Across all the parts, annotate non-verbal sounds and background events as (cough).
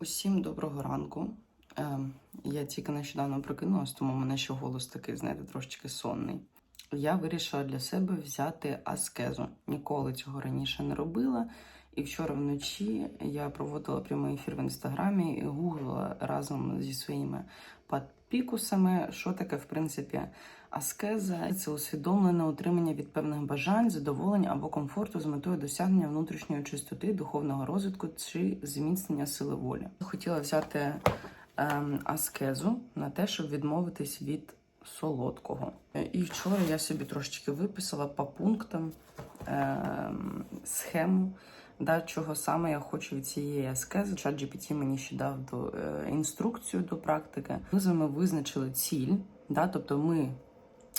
Усім доброго ранку. Ем, я тільки нещодавно прокинулась, тому у мене ще голос такий, знаєте, трошечки сонний. Я вирішила для себе взяти аскезу. Ніколи цього раніше не робила. І вчора вночі я проводила прямий ефір в інстаграмі і гуглила разом зі своїми підпікусами, що таке, в принципі, аскеза. Це усвідомлене утримання від певних бажань, задоволень або комфорту з метою досягнення внутрішньої чистоти, духовного розвитку чи зміцнення сили волі. Хотіла взяти ем, аскезу на те, щоб відмовитись від солодкого. І вчора я собі трошечки виписала по пунктам ем, схему. Да, чого саме я хочу від цієї аскези. Чат GPT мені ще дав до, е, інструкцію до практики. Ми з вами визначили ціль, да, тобто ми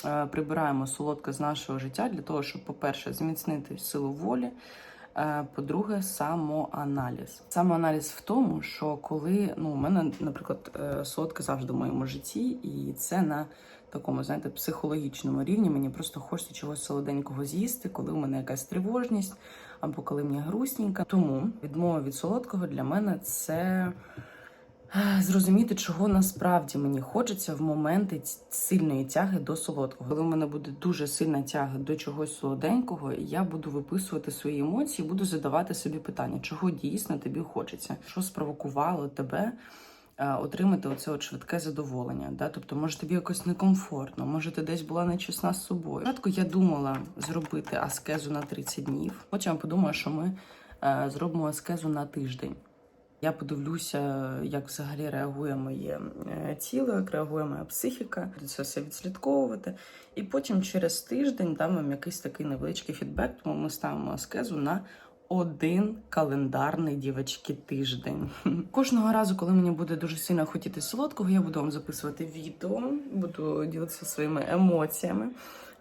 е, прибираємо солодке з нашого життя для того, щоб, по-перше, зміцнити силу волі. е, По-друге, самоаналіз. Самоаналіз в тому, що коли ну, у мене, наприклад, е, солодке завжди в моєму житті, і це на такому, знаєте, психологічному рівні. Мені просто хочеться чогось солоденького з'їсти, коли у мене якась тривожність або коли мені грустненько. Тому відмова від солодкого для мене це е, зрозуміти, чого насправді мені хочеться в моменти сильної тяги до солодкого. Коли в мене буде дуже сильна тяга до чогось солоденького, я буду виписувати свої емоції, буду задавати собі питання, чого дійсно тобі хочеться, що спровокувало тебе. Е, Отримати оце от швидке задоволення, да? тобто, може тобі якось некомфортно, може ти десь була нечесна з собою. Спочатку я думала зробити аскезу на 30 днів. Потім подумала, що ми е, зробимо аскезу на тиждень. Я подивлюся, як взагалі реагує моє е, тіло, як реагує моя психіка, це все відслідковувати. І потім через тиждень дам вам якийсь такий невеличкий фідбек, тому ми ставимо аскезу на один календарний дівочки тиждень. (laughs) Кожного разу, коли мені буде дуже сильно хотіти солодкого, я буду вам записувати відео, буду ділитися своїми емоціями.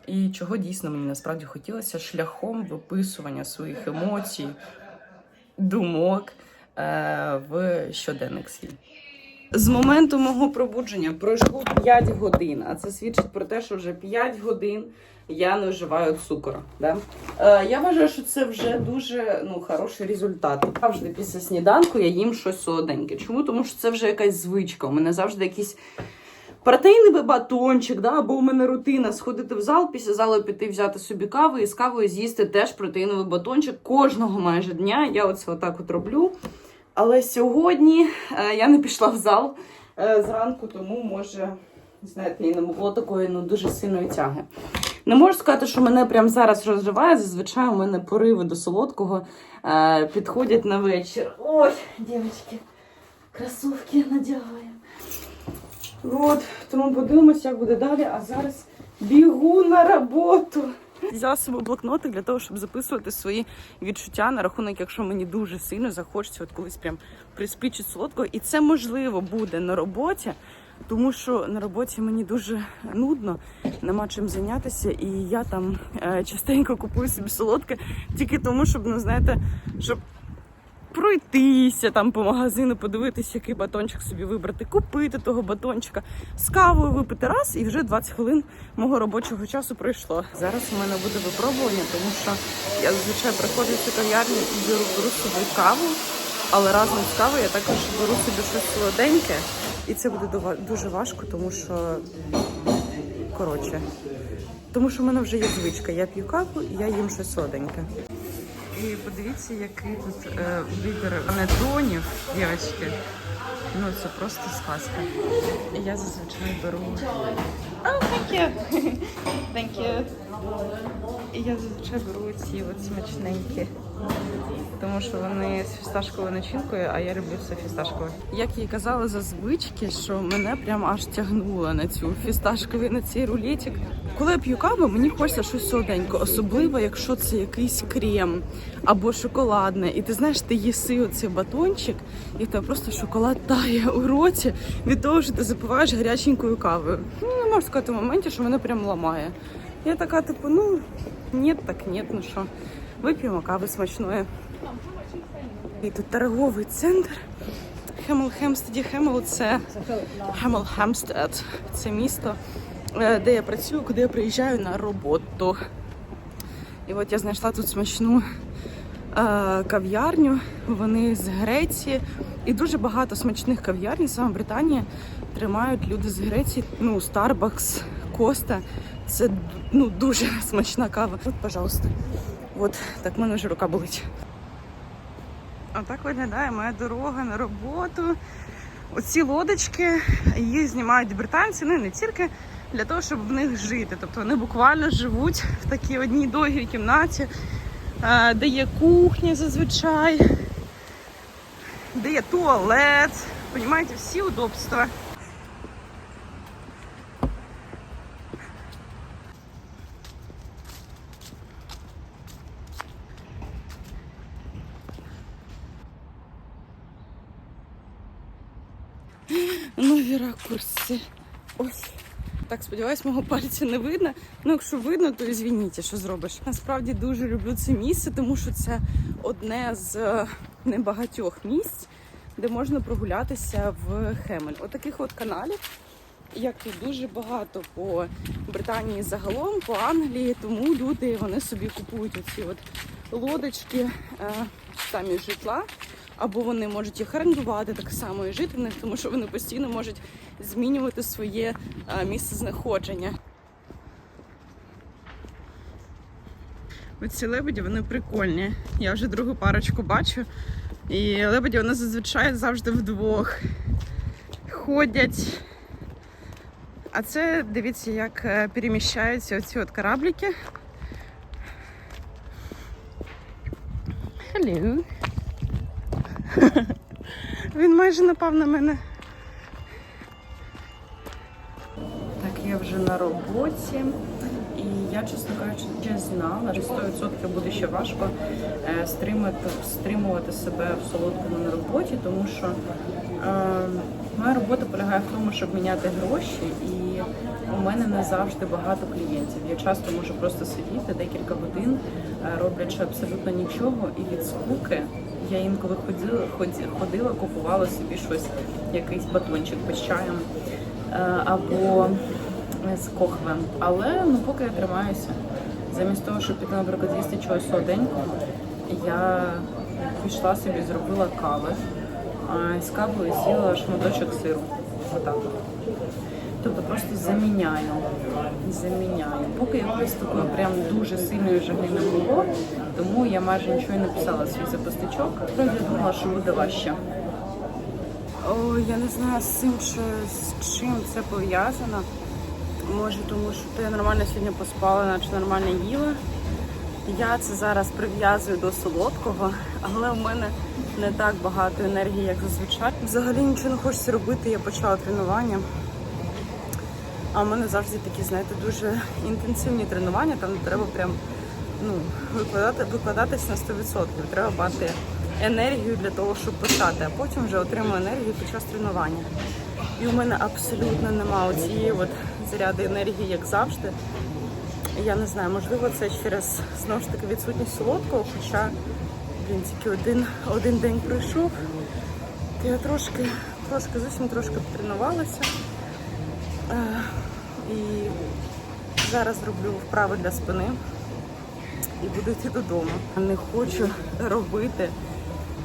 І чого дійсно мені насправді хотілося шляхом виписування своїх емоцій, думок е, в щоденник свій. З моменту мого пробудження пройшло 5 годин, а це свідчить про те, що вже 5 годин я не вживаю цукор. Да? Е, я вважаю, що це вже дуже ну, хороший результат. Завжди після сніданку я їм щось солоденьке. Чому? Тому що це вже якась звичка. У мене завжди якісь протеїновий батончик, да? або у мене рутина сходити в зал, після залу піти взяти собі каву і з кавою з'їсти теж протеїновий батончик кожного майже дня. Я оце отак от роблю. Але сьогодні е, я не пішла в зал е, зранку, тому може, знаєте, і не було такої ну, дуже сильної тяги. Не можу сказати, що мене прямо зараз розриває. Зазвичай у мене пориви до солодкого е, підходять на вечір. Ой, дівчатки, кросовки надягаю. От, тому подивимося, як буде далі. А зараз бігу на роботу. Взяла з собою блокнотик для того, щоб записувати свої відчуття на рахунок, якщо мені дуже сильно захочеться от колись прям приспічить солодкого. І це можливо буде на роботі, тому що на роботі мені дуже нудно, нема чим зайнятися, і я там е, частенько купую собі солодке тільки тому, щоб, ну знаєте, щоб пройтися там по магазину, подивитися, який батончик собі вибрати, купити того батончика, з кавою випити раз, і вже 20 хвилин мого робочого часу пройшло. Зараз у мене буде випробування, тому що я зазвичай приходжу в цю кав'ярню і беру, беру з собою каву, але разом з кавою я також беру собі щось солоденьке, і це буде дуже важко, тому що коротше. Тому що в мене вже є звичка. Я п'ю каву і я їм щось солоденьке. І подивіться, який тут е, вибір анетонів, дівчатки. Ну, це просто сказка. Я зазвичай беру. Oh, thank you. (laughs) Thank you. І я зазвичай беру ці смачненькі. Тому що вони з фісташковою начинкою, а я люблю все фісташкове. Як їй казала за звички, що мене прям аж тягнуло на цю фісташковий, на цей рулетик. Коли я п'ю каву, мені хочеться щось солоденьке, особливо якщо це якийсь крем або шоколадне. І ти знаєш, ти їси оцей батончик, і в тебе просто шоколад тає у роті від того, що ти запиваєш гаряченькою кавою. Ну, не можу сказати в моменті, що мене прям ламає. Я така, типу, ну ні, так ні, ну що, вип'ємо кави смачної. І тут торговий центр. Хемел Хемстеді. Хемел це Хемел Хемстед. Це місто, е, де я працюю, куди я приїжджаю на роботу. І от я знайшла тут смачну е, кав'ярню. Вони з Греції. І дуже багато смачних кав'ярні саме в Британії тримають люди з Греції. Ну, Starbucks, Коста. Це ну, дуже (laughs) смачна кава. От, пожалуйста. От так в мене вже рука болить. А так виглядає моя дорога на роботу. Оці лодочки їх знімають британці, ну не тільки для того, щоб в них жити. Тобто вони буквально живуть в такій одній довгій кімнаті, е, де є кухня зазвичай, де є туалет. Понімаєте, всі удобства. Ракурси. Ось. Так, сподіваюсь, мого пальця не видно. Ну, якщо видно, то звініть, що зробиш. Насправді дуже люблю це місце, тому що це одне з е, небагатьох місць, де можна прогулятися в Хемель. Отаких от каналів, як тут дуже багато по Британії загалом, по Англії, тому люди вони собі купують оці от лодочки е, самі житла. Або вони можуть їх орендувати так само і жити в них, тому що вони постійно можуть змінювати своє е, місце знаходження. Оці лебеді вони прикольні. Я вже другу парочку бачу. І лебеді вони зазвичай завжди вдвох ходять. А це дивіться, як е, переміщаються оці от корабліки. Hello. (laughs) Він майже напав на мене. Так, я вже на роботі. І я, чесно кажучи, вже знала, що 100% буде ще важко е, стримати, стримувати себе в солодкому на роботі, тому що е, моя робота полягає в тому, щоб міняти гроші, і у мене не завжди багато клієнтів. Я часто можу просто сидіти декілька годин, е, роблячи абсолютно нічого, і від скуки я інколи ходила, ходила, купувала собі щось, якийсь батончик з чаєм е, або з кохвем. Але ну поки я тримаюся. Замість того, щоб піти, наприклад, з'їсти чогось солоденького, я пішла собі, зробила кави, а з кавою з'їла шматочок сиру. Отак. Тобто просто заміняю. Заміняю. Поки якоїсь такої прям дуже сильної жаги не було, тому я майже нічого і не писала свій записничок. Я думала, що буде важче. О, я не знаю з цим, що, з чим це пов'язано. Може, тому що я нормально сьогодні поспала, наче нормально їла. Я це зараз прив'язую до солодкого, але у мене не так багато енергії, як зазвичай. Взагалі нічого не хочеться робити, я почала тренування. А в мене завжди такі, знаєте, дуже інтенсивні тренування, там треба прям ну, викладати, викладатись на 100%. Треба мати енергію для того, щоб почати, а потім вже отримую енергію під час тренування. І у мене абсолютно немає цієї от заряди енергії, як завжди. Я не знаю, можливо, це через знову ж таки відсутність солодкого, хоча, блін, тільки один, один день пройшов. То я трошки, трошки, зовсім трошки потренувалася. І зараз роблю вправи для спини і буду йти додому. Не хочу робити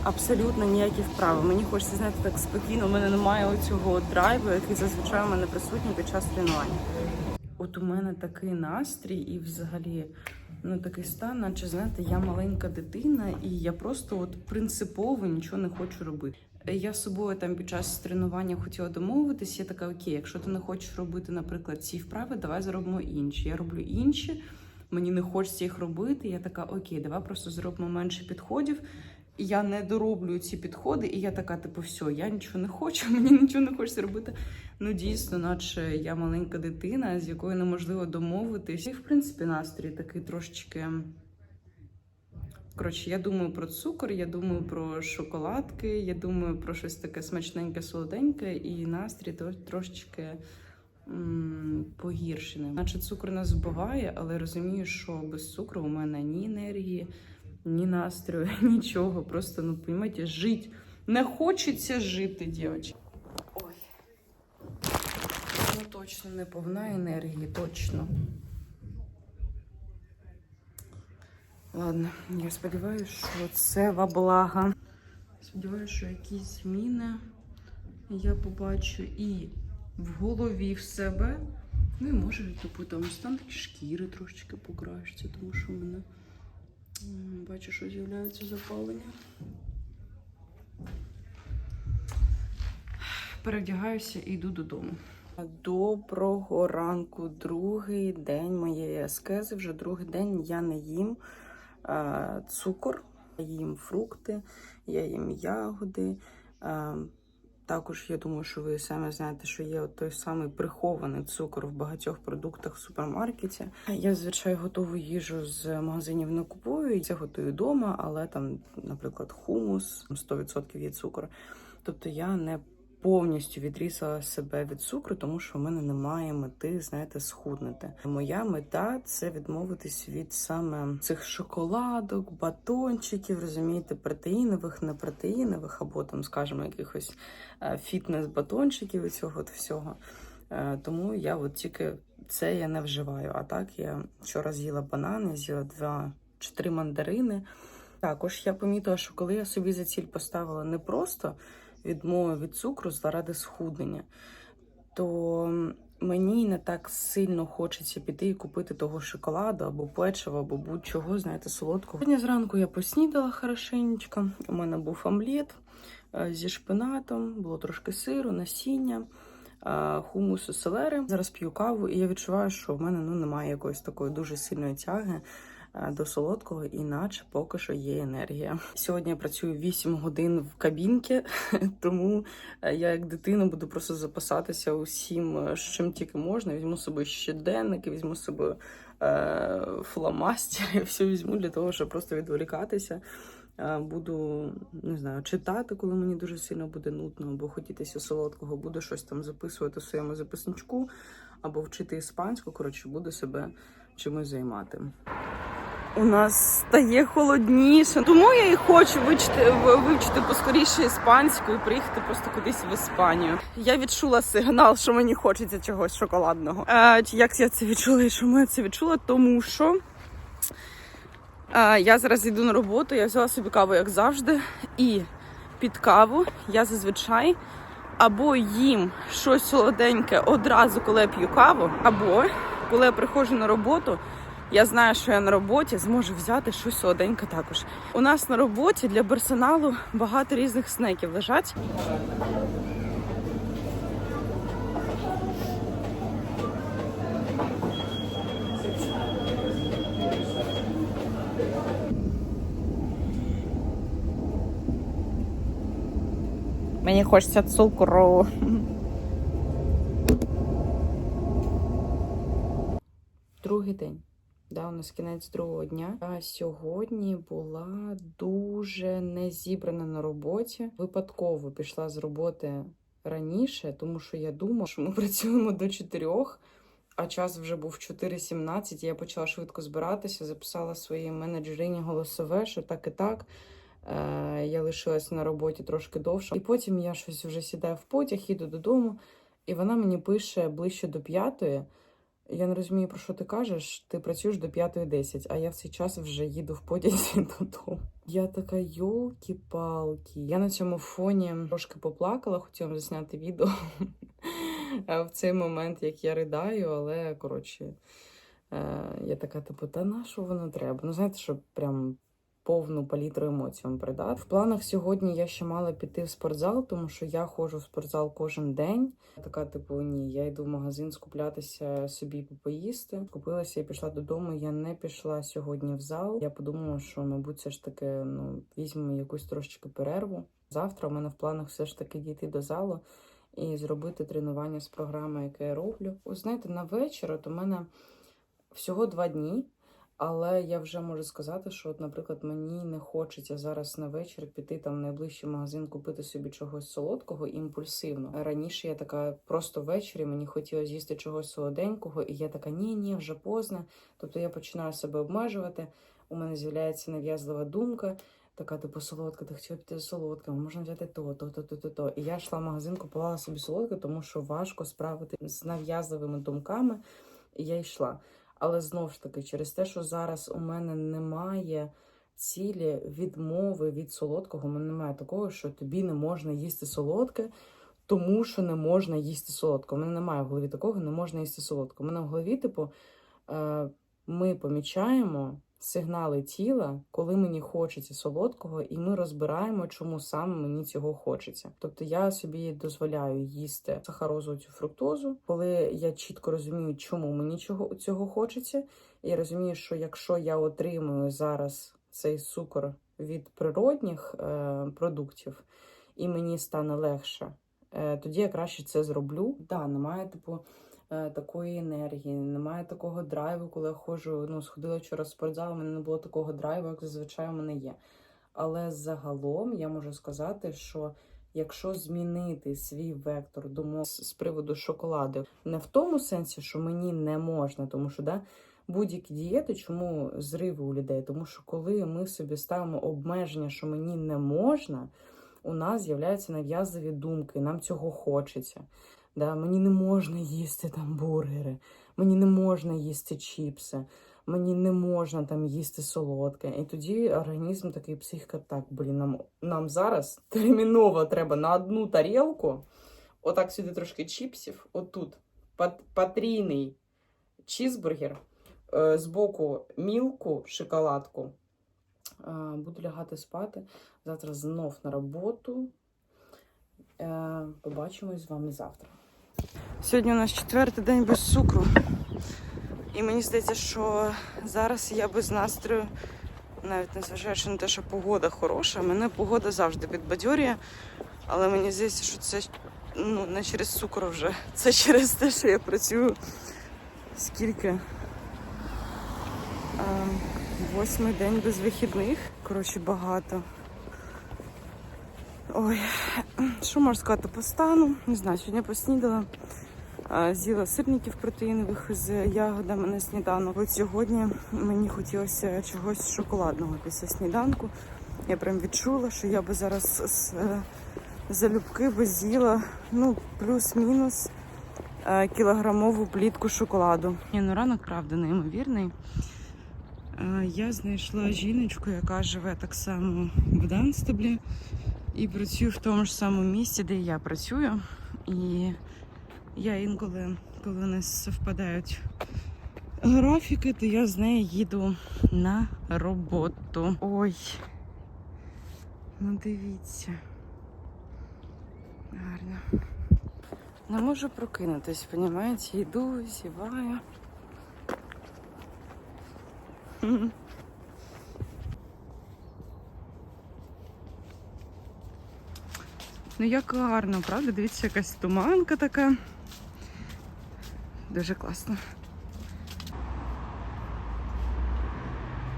абсолютно ніякі вправи. Мені хочеться знаєте, так спокійно. У мене немає оцього драйву, який зазвичай у мене присутній під час тренування. От у мене такий настрій і взагалі ну такий стан, наче знаєте, я маленька дитина, і я просто от принципово нічого не хочу робити. Я з собою там під час тренування хотіла домовитись. Я така, окей, якщо ти не хочеш робити, наприклад, ці вправи, давай зробимо інші. Я роблю інші, мені не хочеться їх робити. Я така, окей, давай просто зробимо менше підходів. Я не дороблю ці підходи, і я така, типу, все, я нічого не хочу, (laughs) мені нічого не хочеться робити. Ну, дійсно, наче я маленька дитина, з якою неможливо домовитись. І, в принципі, настрій такий трошечки. Коротше, я думаю про цукор, я думаю про шоколадки, я думаю про щось таке смачненьке, солоденьке, і настрій трошечки погіршений. Наче цукор нас вбиває, але розумію, що без цукру у мене ні енергії, ні настрою, (laughs) нічого. Просто, ну, розумієте, жити. Не хочеться жити, дівчатки. Ой. Ну, точно не повна енергії, точно. Ладно, я сподіваюся, що це во благо. Сподіваюся, що якісь зміни я побачу і в голові в себе. Ну і може, типу, там стан шкіри трошечки покращиться, тому що в мене бачу, що з'являється запалення. Перевдягаюся і йду додому. Доброго ранку, другий день моєї аскези. Вже другий день я не їм цукор, я їм фрукти, я їм ягоди. Е, також я думаю, що ви самі знаєте, що є от той самий прихований цукор в багатьох продуктах в супермаркеті. Я зазвичай готову їжу з магазинів не купую. Це готую вдома, але там, наприклад, хумус 100% є цукор. Тобто я не повністю відрізала себе від цукру, тому що в мене немає мети, знаєте, схуднути. Моя мета це відмовитись від саме цих шоколадок, батончиків, розумієте, протеїнових, непротеїнових, або там, скажімо, якихось е, фітнес-батончиків і цього от всього. Е, Тому я от тільки це я не вживаю. А так я вчора з'їла банани, з'їла два чи три мандарини. Також я помітила, що коли я собі за ціль поставила не просто відмови від цукру заради схуднення, то мені не так сильно хочеться піти і купити того шоколаду або печива, або будь-чого, знаєте, солодкого. Сьогодні зранку я поснідала хорошенечко. У мене був омлет е, зі шпинатом, було трошки сиру, насіння. е, Хумусу селери. Зараз п'ю каву, і я відчуваю, що в мене ну немає якоїсь такої дуже сильної тяги до солодкого, іначе поки що є енергія. Сьогодні я працюю 8 годин в кабінці, (laughs) тому е, я як дитина буду просто запасатися усім, е, чим тільки можна. Візьму з собою щоденники, візьму з собою е, фломастери, (laughs) все візьму для того, щоб просто відволікатися. Е, Буду не знаю, читати, коли мені дуже сильно буде нудно, або хотітися солодкого, буду щось там записувати в своєму записничку, або вчити іспанську. Коротше, буду себе чимось займати. У нас стає холодніше, тому я і хочу вивчити, вивчити поскоріше іспанську і приїхати просто кудись в Іспанію. Я відчула сигнал, що мені хочеться чогось шоколадного. Е, як я це відчула і чому я це відчула? Тому що е, я зараз йду на роботу, я взяла собі каву, як завжди, і під каву я зазвичай або їм щось солоденьке одразу, коли я п'ю каву, або коли я приходжу на роботу. Я знаю, що я на роботі зможу взяти щось солоденьке також. У нас на роботі для персоналу багато різних снеків лежать. Мені хочеться цукру. Другий день. Да, у нас кінець другого дня. Я сьогодні була дуже не зібрана на роботі. Випадково пішла з роботи раніше, тому що я думала, що ми (laughs) працюємо до чотирьох, а час вже був 4.17. Я почала швидко збиратися, записала своїй менеджерині голосове, що так і так. Е, Я лишилась на роботі трошки довше. І потім я щось вже сідаю в потяг, їду додому, і вона мені пише ближче до п'ятої. Я не розумію, про що ти кажеш. Ти працюєш до 5.10, а я в цей час вже їду в потязі (laughs) додому. Я така йолки-палки. Я на цьому фоні трошки поплакала, хотіла засняти відео (laughs) в цей момент, як я ридаю, але коротше, е, я така, типу, та на що воно треба? Ну, знаєте, що прям повну палітру емоцій вам передати. В планах сьогодні я ще мала піти в спортзал, тому що я ходжу в спортзал кожен день. Така, типу, ні, я йду в магазин скуплятися собі поїсти. Купилася і пішла додому. Я не пішла сьогодні в зал. Я подумала, що, мабуть, все ж таки ну, візьмемо якусь трошечки перерву. Завтра у мене в планах все ж таки дійти до залу і зробити тренування з програми, яке я роблю. Ось знаєте, на вечір от у мене всього два дні. Але я вже можу сказати, що, от, наприклад, мені не хочеться зараз на вечір піти там в найближчий магазин, купити собі чогось солодкого імпульсивно. Раніше я така просто ввечері мені хотілося з'їсти чогось солоденького, і я така, ні, ні, вже поздно. Тобто я починаю себе обмежувати. У мене з'являється нав'язлива думка. Така, типу, солодка, ти хотіла піти за солодким, можна взяти то, то, то, то, то, то. І я йшла в магазин, купувала собі солодке, тому що важко справити з нав'язливими думками. І я йшла. Але знову ж таки, через те, що зараз у мене немає цілі відмови від солодкого, у мене немає такого, що тобі не можна їсти солодке, тому що не можна їсти солодко. У мене немає в голові такого, не можна їсти солодко. У мене в голові, типу, е, ми помічаємо сигнали тіла, коли мені хочеться солодкого, і ми розбираємо, чому саме мені цього хочеться. Тобто я собі дозволяю їсти сахарозу цю фруктозу, коли я чітко розумію, чому мені чого цього хочеться, і розумію, що якщо я отримую зараз цей цукор від природних е, продуктів, і мені стане легше, е, тоді я краще це зроблю. Да, немає типу такої енергії, немає такого драйву, коли я ходжу. Ну, сходила вчора в спортзал, у мене не було такого драйву, як зазвичай у мене є. Але загалом я можу сказати, що якщо змінити свій вектор думок з приводу шоколаду, не в тому сенсі, що мені не можна, тому що да, будь-які дієти, чому зриви у людей? Тому що коли ми собі ставимо обмеження, що мені не можна, у нас з'являються нав'язливі думки, нам цього хочеться. Да, мені не можна їсти там бургери, мені не можна їсти чіпси, мені не можна там їсти солодке. І тоді організм такий психіка, так, блін, нам, нам зараз терміново треба на одну тарілку, отак сюди трошки чіпсів, отут пат- потрійний чізбургер, збоку мілку, шоколадку. Е, Буду лягати спати. Завтра знов на роботу. Е, Побачимось з вами завтра. Сьогодні у нас четвертий день без цукру. І мені здається, що зараз я без настрою, навіть незважаючи на те, що погода хороша, мене погода завжди підбадьорює. Але мені здається, що це ну, не через цукор вже. Це через те, що я працюю скільки. Восьмий день без вихідних. Коротше, багато. Ой, що можу сказати по стану? Не знаю, сьогодні поснідала. З'їла сирників протеїнових з ягодами на сніданок. От сьогодні мені хотілося чогось шоколадного після сніданку. Я прям відчула, що я би зараз з е, залюбки би з'їла ну, плюс-мінус е, кілограмову плітку шоколаду. Ні, ну ранок, правда, неймовірний. Е, Я знайшла жіночку, яка живе так само в Данстеблі і працює в тому ж самому місці, де я працюю. І я інколи, коли у нас совпадають графіки, то я з нею їду на роботу. Ой. Ну дивіться. Гарно. Не можу прокинутись, понімаєте? Йду, зіваю. Ну як гарно, правда? Дивіться, якась туманка така. Дуже класно.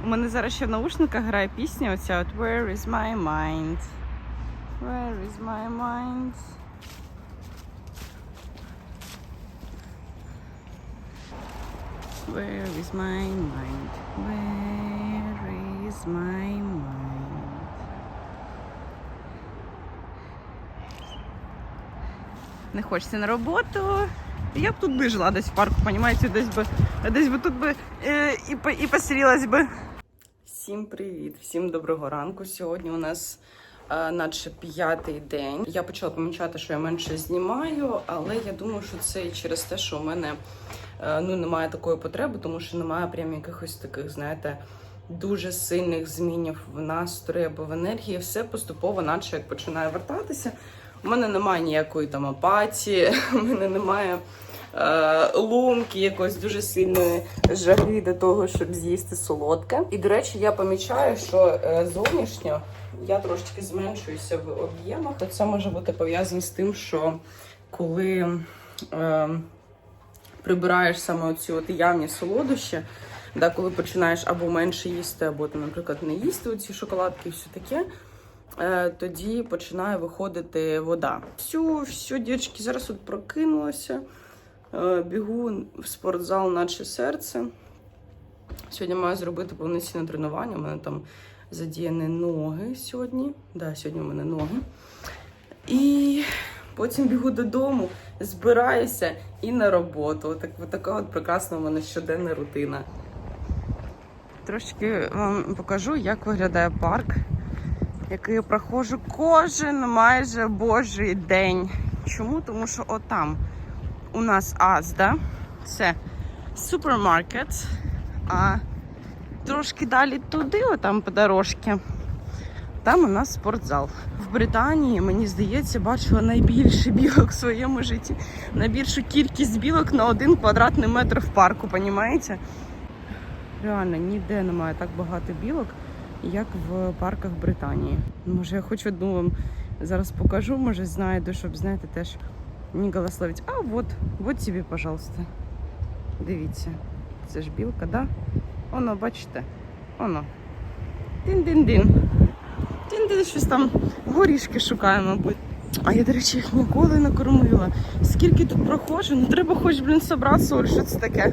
У мене зараз ще в наушниках грає пісня оця от Where is my mind? Where is my mind? Where is my mind? Where is my mind? Не хочеться на роботу. Я б тут би жила десь в парку, понімаєте, десь би, десь би тут би е, і, і посрілась би. Всім привіт, всім доброго ранку. Сьогодні у нас е, наче п'ятий день. Я почала помічати, що я менше знімаю, але я думаю, що це через те, що у мене е, ну, немає такої потреби, тому що немає прям якихось таких, знаєте, дуже сильних змінів в настрої або в енергії. Все поступово, наче як починає вертатися. У мене немає ніякої там апатії, (laughs) у мене немає ломки, якоїсь дуже сильної жаги до того, щоб з'їсти солодке. І, до речі, я помічаю, що е, зовнішньо я трошечки зменшуюся в об'ємах. Це може бути пов'язано з тим, що коли е, прибираєш саме оці от явні солодощі, да, коли починаєш або менше їсти, або, там, наприклад, не їсти оці шоколадки і все таке. Е, тоді починає виходити вода. Все, все, дівчатки, зараз от прокинулася. Е, бігу в спортзал, наче серце. Сьогодні маю зробити повноцінне тренування. У мене там задіяні ноги сьогодні. Да, сьогодні у мене ноги. І потім бігу додому, збираюся і на роботу. Так, така от прекрасна у мене щоденна рутина. Трошки вам покажу, як виглядає парк, який я проходжу кожен майже божий день. Чому? Тому що отам у нас Азда, це супермаркет, а трошки далі туди, отам по дорожці, там у нас спортзал. В Британії, мені здається, бачила найбільше білок в своєму житті. Найбільшу кількість білок на один квадратний метр в парку, понімаєте? Реально, ніде немає так багато білок, як в парках Британії. Може, я хоч одну вам зараз покажу, може знайду, щоб знаєте, теж не голословить. А от, от тобі, пожалуйста. Дивіться. Це ж білка, да? Оно, бачите? Оно. Дин-дин-дин. Дин-дин, щось там горішки шукає, мабуть. А я, до речі, їх ніколи не кормила. Скільки тут проходжу, ну треба хоч, блін, собрати соль, що це таке.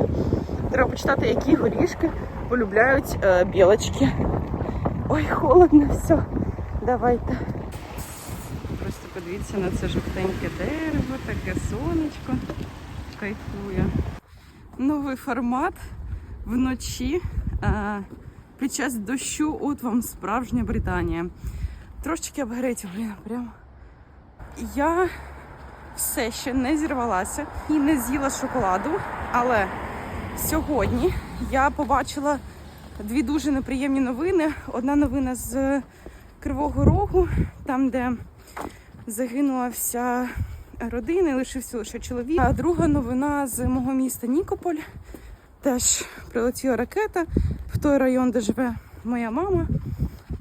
Треба почитати, які горішки полюбляють е, білочки. Ой, холодно, все. Давайте. Подивіться на це жовтеньке дерево, таке сонечко. Кайфує. Новий формат вночі. Е, під час дощу, от вам справжня Британія. Трошечки апгрейдів, блін, прям. Я все ще не зірвалася і не з'їла шоколаду, але сьогодні я побачила дві дуже неприємні новини. Одна новина з Кривого Рогу, там, де загинула вся родина, лишився лише чоловік. А друга новина з мого міста Нікополь. Теж прилетіла ракета в той район, де живе моя мама,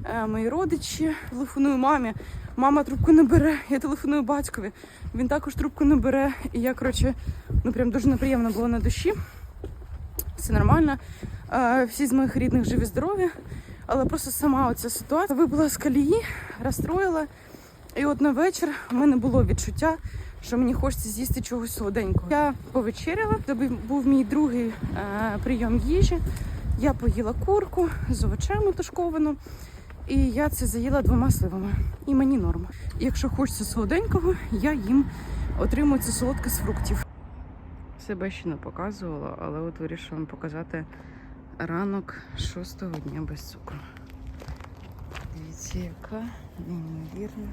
е, мої родичі. Телефоную мамі. Мама трубку не бере. Я телефоную батькові. Він також трубку не бере. І я, коротше, ну прям дуже неприємно було на душі. Все нормально. Е, Всі з моїх рідних живі здорові. Але просто сама оця ситуація вибула з колії, розстроїла. І от на вечір в мене було відчуття, що мені хочеться з'їсти чогось солоденького. Я повечеряла, це був мій другий е, прийом їжі. Я поїла курку з овочами тушковану, і я це заїла двома сливами. І мені норма. Якщо хочеться солоденького, я їм отримую це солодке з фруктів. Себе ще не показувала, але от вирішила вам показати ранок шостого дня без цукру. Дивіться, яка неймовірна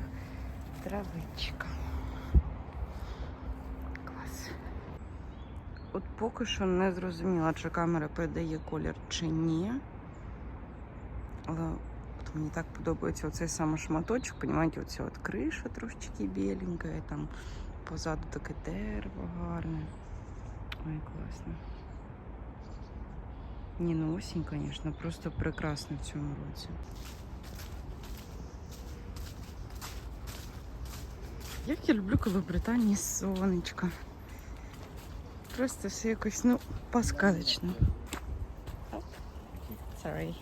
травичка. Клас. От поки що не зрозуміла, чи камера передає колір чи ні. Але от мені так подобається оцей саме шматочок, понімаєте, оця от криша трошечки біленька, там позаду таке дерево гарне. Ой, класно. Ні, ну осінь, звісно, просто прекрасна в цьому році. Як я люблю, коли в Британії сонечко. Просто все якось, ну, посказочно. Sorry.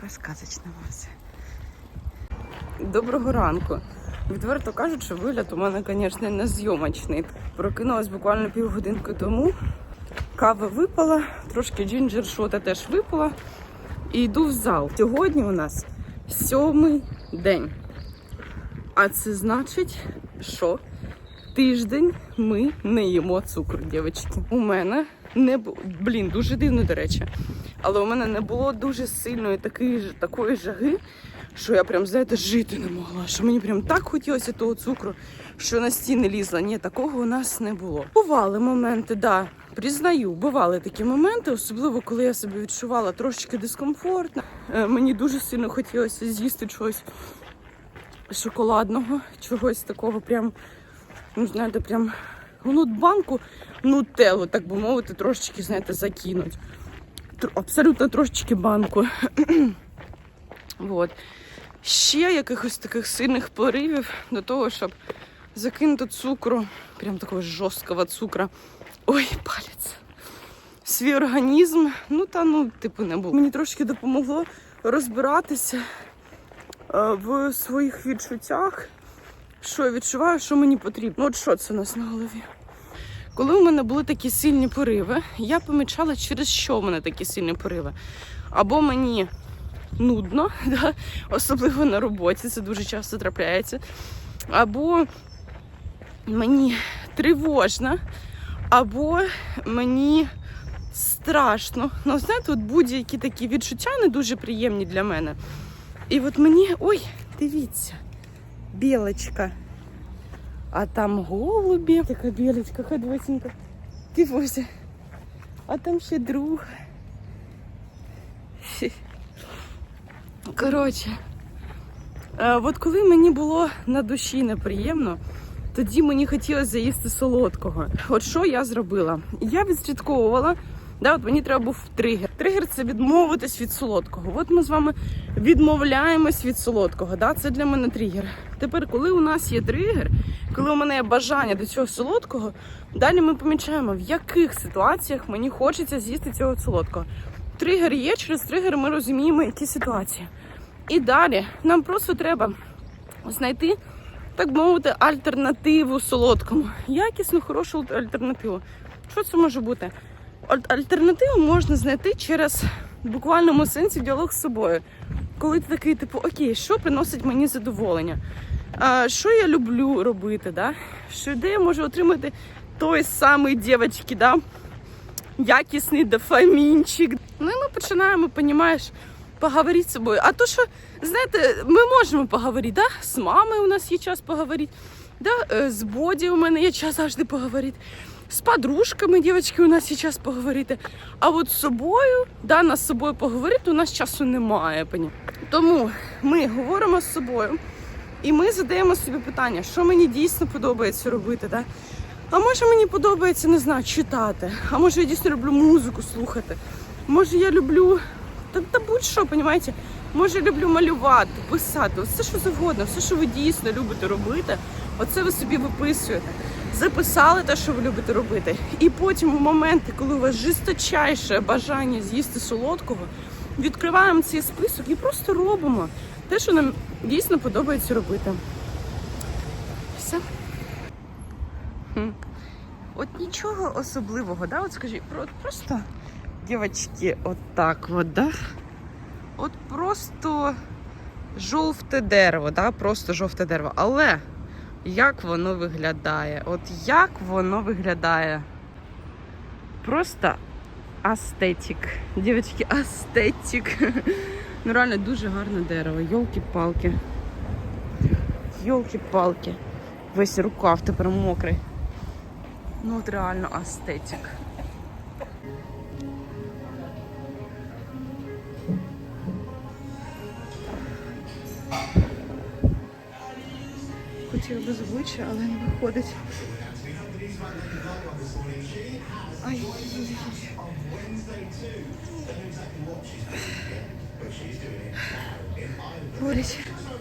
Посказочно все. Доброго ранку. Відверто кажучи, вигляд у мене, звісно, не зйомочний. Прокинулась буквально півгодинки тому. Кава випала, трошки джинджер шота теж випала. І йду в зал. Сьогодні у нас сьомий день. А це значить, що тиждень ми не їмо цукру, дівчатки. У мене не було, блін, дуже дивно, до речі. Але у мене не було дуже сильної такої, такої жаги, що я прям, знаєте, жити не могла. Що мені прям так хотілося того цукру, що на стіни лізла. Ні, такого у нас не було. Бували моменти, да. Признаю, бували такі моменти, особливо коли я себе відчувала трошечки дискомфортно. Е, Мені дуже сильно хотілося з'їсти чогось шоколадного, чогось такого, прям, ну знаєте, прям ну, банку нутеллу, так би мовити, трошечки, знаєте, закинуть. Абсолютно трошечки банку. (clears throat) вот. Ще якихось таких сильних поривів до того, щоб закинути цукру, прям такого жорсткого цукра. Ой, палець. Свій організм, ну та ну, типу, не було. Мені трошки допомогло розбиратися в своїх відчуттях, що я відчуваю, що мені потрібно. От що це у нас на голові? Коли у мене були такі сильні пориви, я помічала, через що в мене такі сильні пориви. Або мені нудно, (laughs) да? особливо на роботі, це дуже часто трапляється. Або мені тривожно, або мені страшно. Ну, знаєте, от будь-які такі відчуття не дуже приємні для мене. І от мені. Ой, дивіться, білочка. А там голубі. Така білочка, ходосенька. Дивися. А там ще друг. Коротше, от коли мені було на душі неприємно, тоді мені хотілося заїсти солодкого. От що я зробила? Я відслідковувала, да, от мені треба був тригер. Тригер це відмовитись від солодкого. От ми з вами відмовляємось від солодкого. Да? Це для мене тригер. Тепер, коли у нас є тригер, коли у мене є бажання до цього солодкого, далі ми помічаємо, в яких ситуаціях мені хочеться з'їсти цього солодкого. Тригер є, через тригер ми розуміємо, які ситуації. І далі нам просто треба знайти, так мовити, альтернативу солодкому. Якісну, хорошу альтернативу. Що це може бути? Аль- Альтернативу можна знайти через в буквальному сенсі діалог з собою. Коли ти такий, типу, окей, що приносить мені задоволення? А, що я люблю робити? Да? Що де я можу отримати той самий дівчатки, да? якісний дофамінчик. Ну і ми починаємо, понімаєш, поговорити з собою. А то, що, знаєте, ми можемо поговорити, да? з мамою у нас є час поговорити, да? е, з Боді у мене є час завжди поговорити. З подружками, дівчатки, у нас час поговорити. А от з собою, да, з собою поговорити, у нас часу немає. Тому ми говоримо з собою і ми задаємо собі питання, що мені дійсно подобається робити. Да? А може мені подобається, не знаю, читати. А може я дійсно люблю музику слухати. Може я люблю та, та будь-що, понімаєте? Може люблю малювати, писати, все що завгодно, все, що ви дійсно любите робити, оце ви собі виписуєте. Записали те, що ви любите робити. І потім, у моменти, коли у вас жесточайше бажання з'їсти солодкого, відкриваємо цей список і просто робимо те, що нам дійсно подобається робити. Все. От нічого особливого, да? От скажіть, про- от просто дівчатки, от так от, да? От просто жовте дерево, да? Просто жовте дерево. Але як воно виглядає? От як воно виглядає? Просто астетик. Дівчатки, астетик. (laughs) Ну реально дуже гарне дерево. Йолки-палки. Йолки-палки. Весь рукав тепер мокрий. Ну от реально астетик. Хотіла без обличчя, але не виходить. Ай.